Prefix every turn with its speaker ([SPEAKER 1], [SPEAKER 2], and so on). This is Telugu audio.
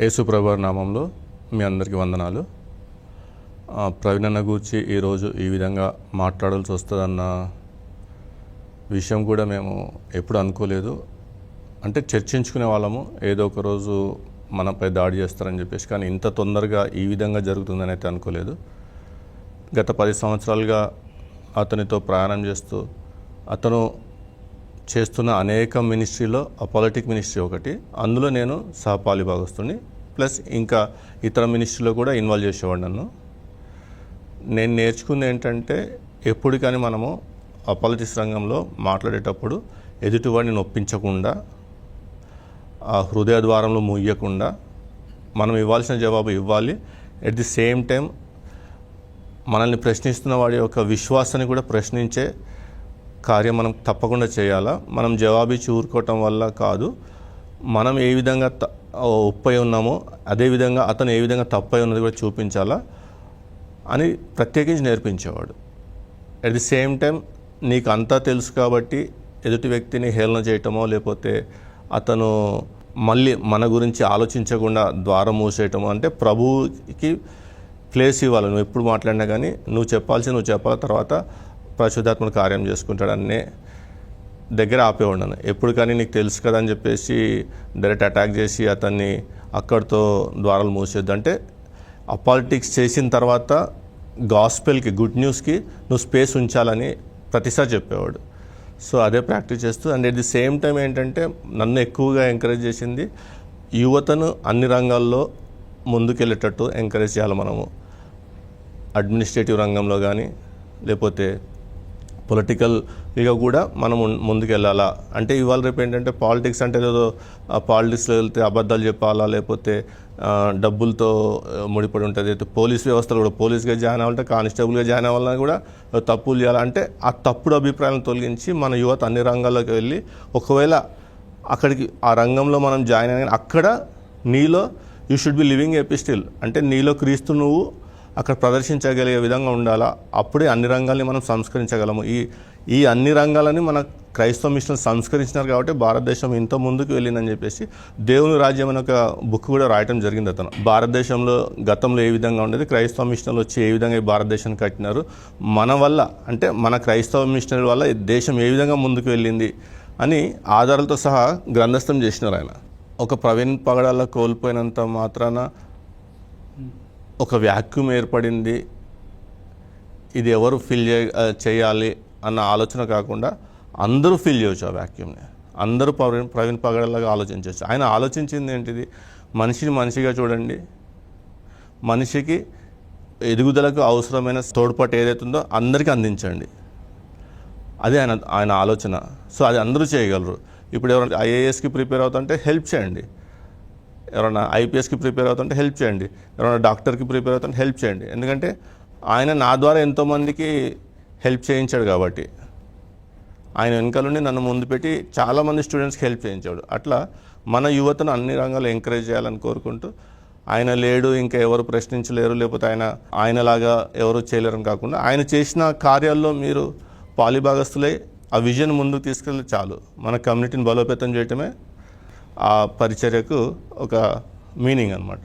[SPEAKER 1] యేసుప్రభు నామంలో మీ అందరికీ వందనాలు. ఆ, గురించి ఈరోజు ఈ విధంగా మాట్లాడాల్సి వస్తుందన్న విషయం కూడా మేము ఎప్పుడు అనుకోలేదు. అంటే చర్చించుకునే వాళ్ళము ఏదో ఒక రోజు మనపై దాడి చేస్తారని చెప్పేసి కానీ ఇంత తొందరగా ఈ విధంగా జరుగుతుందని అయితే అనుకోలేదు. గత పది సంవత్సరాలుగా అతనితో ప్రయాణం చేస్తూ అతను చేస్తున్న అనేక మినిస్ట్రీలో అపాలిటిక్ మినిస్ట్రీ ఒకటి. అందులో నేను సహపాలి భాగస్తుని ప్లస్ ఇంకా ఇతర మినిస్ట్రీలో కూడా ఇన్వాల్వ్ చేసేవాడు నన్ను. నేను నేర్చుకుంది ఏంటంటే ఎప్పుడు కానీ మనము అపాలిటిక్స్ రంగంలో మాట్లాడేటప్పుడు ఎదుటివాడిని నొప్పించకుండా ఆ హృదయ ద్వారంలో ముయ్యకుండా మనం ఇవ్వాల్సిన జవాబు ఇవ్వాలి. ఎట్ ది సేమ్ టైం మనల్ని ప్రశ్నిస్తున్న వాడి యొక్క విశ్వాసాన్ని కూడా ప్రశ్నించే కార్యం మనం తప్పకుండా చేయాలా? మనం జవాబిచ్చి ఊరుకోవటం వల్ల కాదు. మనం ఏ విధంగా త- ఉప్పై ఉన్నామో అదేవిధంగా అతను ఏ విధంగా తప్పై ఉన్నది కూడా చూపించాలా? అని ప్రత్యేకించి నేర్పించేవాడు. అట్ ది సేమ్ టైం నీకు అంతా తెలుసు కాబట్టి ఎదుటి వ్యక్తిని హేళన చేయటమో లేకపోతే అతను మళ్ళీ మన గురించి ఆలోచించకుండా ద్వారం మూసేయటమో అంటే ప్రభువుకి ప్లేస్ ఇవ్వాలి. నువ్వు ఎప్పుడు మాట్లాడినా కానీ నువ్వు చెప్పాల్సి నువ్వు చెప్పాలి. తర్వాత పరిశుద్ధాత్మను కార్యం చేసుకుంటాడన్నే దగ్గర ఆపేవాడినాను ఎప్పుడు కానీ నీకు తెలుసు కదా అని చెప్పేసి డైరెక్ట్ అటాక్ చేసి అతన్ని అక్కడితో ద్వారాలు మూసేద్దు. అంటే అపాలిటిక్స్ చేసిన తర్వాత గాస్పెల్కి గుడ్ న్యూస్కి నువ్వు స్పేస్ ఉంచాలని ప్రతిసారి చెప్పేవాడు. సో అదే ప్రాక్టీస్ చేస్తూ and at the same time ఏంటంటే నన్ను ఎక్కువగా ఎంకరేజ్ చేసింది యువతను అన్ని రంగాల్లో ముందుకెళ్ళేటట్టు ఎంకరేజ్ చేయాలి మనము. అడ్మినిస్ట్రేటివ్ రంగంలో కానీ లేకపోతే పొలిటికల్గా కూడా మనం ముందుకెళ్ళాలా? అంటే ఇవాళ రేపు ఏంటంటే పాలిటిక్స్ అంటే ఏదో పాలిటిక్స్లో వెళ్తే అబద్ధాలు చెప్పాలా? లేకపోతే డబ్బులతో ముడిపడి ఉంటుంది. అయితే పోలీస్ వ్యవస్థలు కూడా పోలీస్గా జాయిన్ అవ్వాలంటే కానిస్టేబుల్గా జాయిన్ అవ్వాలన్నా కూడా తప్పులు చేయాలంటే ఆ తప్పుడు అభిప్రాయాలను తొలగించి మన యువత అన్ని రంగాల్లోకి వెళ్ళి ఒకవేళ అక్కడికి ఆ రంగంలో మనం జాయిన్ అయిన అక్కడ నీలో you should be living epistle అంటే నీలో క్రీస్తు నువ్వు అక్కడ ప్రదర్శించగలిగే విధంగా ఉండాలా? అప్పుడే అన్ని రంగాల్ని మనం సంస్కరించగలము. ఈ ఈ అన్ని రంగాలని మన క్రైస్తవ మిషన్ సంస్కరించినారు కాబట్టి భారతదేశం ఇంత ముందుకు వెళ్ళిందని చెప్పేసి దేవుని రాజ్యం అనే ఒక బుక్ కూడా రాయటం జరిగింది అతను. భారతదేశంలో గతంలో ఏ విధంగా ఉండేది? క్రైస్తవ మిషన్లు వచ్చి ఏ విధంగా ఈ భారతదేశాన్ని కట్టినారు? మన వల్ల అంటే మన క్రైస్తవ మిషనరీ వల్ల ఈ దేశం ఏ విధంగా ముందుకు వెళ్ళింది? అని ఆధారాలతో సహా గ్రంథస్థం చేసినారు ఆయన. ఒక ప్రవీణ్ పగడాల కోల్పోయినంత మాత్రాన ఒక వ్యాక్యూమ్ ఏర్పడింది. ఇది ఎవరు ఫిల్ చేయాలి అన్న ఆలోచన కాకుండా అందరూ ఫిల్ చేయవచ్చు ఆ వ్యాక్యూమ్ని. అందరూ ప్రవీణ్ ప్రవీణ్ పగడలాగా ఆలోచించవచ్చు ఆయన ఆలోచించింది ఏంటిది? మనిషిని మనిషిగా చూడండి. మనిషికి ఎదుగుదలకు అవసరమైన తోడ్పాటు ఏదైతే ఉందో అందరికీ అందించండి. అదే ఆయన ఆయన ఆలోచన. సో అది అందరూ చేయగలరు. ఇప్పుడు ఎవరైనా ఐఏఎస్కి ప్రిపేర్ అవుతుంటే హెల్ప్ చేయండి. ఎవరైనా ఐపీఎస్కి ప్రిపేర్ అవుతుంటే హెల్ప్ చేయండి. ఎవరైనా డాక్టర్కి ప్రిపేర్ అవుతుంటే హెల్ప్ చేయండి. ఎందుకంటే ఆయన నా ద్వారా ఎంతోమందికి హెల్ప్ చేయించాడు కాబట్టి. ఆయన వెనకాలండి నన్ను ముందు పెట్టి చాలామంది స్టూడెంట్స్కి హెల్ప్ చేయించాడు. అట్లా మన యువతను అన్ని రంగాలు ఎంకరేజ్ చేయాలని కోరుకుంటూ ఆయన లేడు ఇంకా ఎవరు ప్రశ్నించలేరు లేకపోతే ఆయన ఆయనలాగా ఎవరు చేయలేరని కాకుండా ఆయన చేసిన కార్యాల్లో మీరు పాలిభాగస్తులై ఆ విజన్ ముందుకు తీసుకెళ్ళి చాలు. మన కమ్యూనిటీని బలోపేతం చేయటమే ఆ పరిచర్యకు ఒక మీనింగ్ అన్నమాట.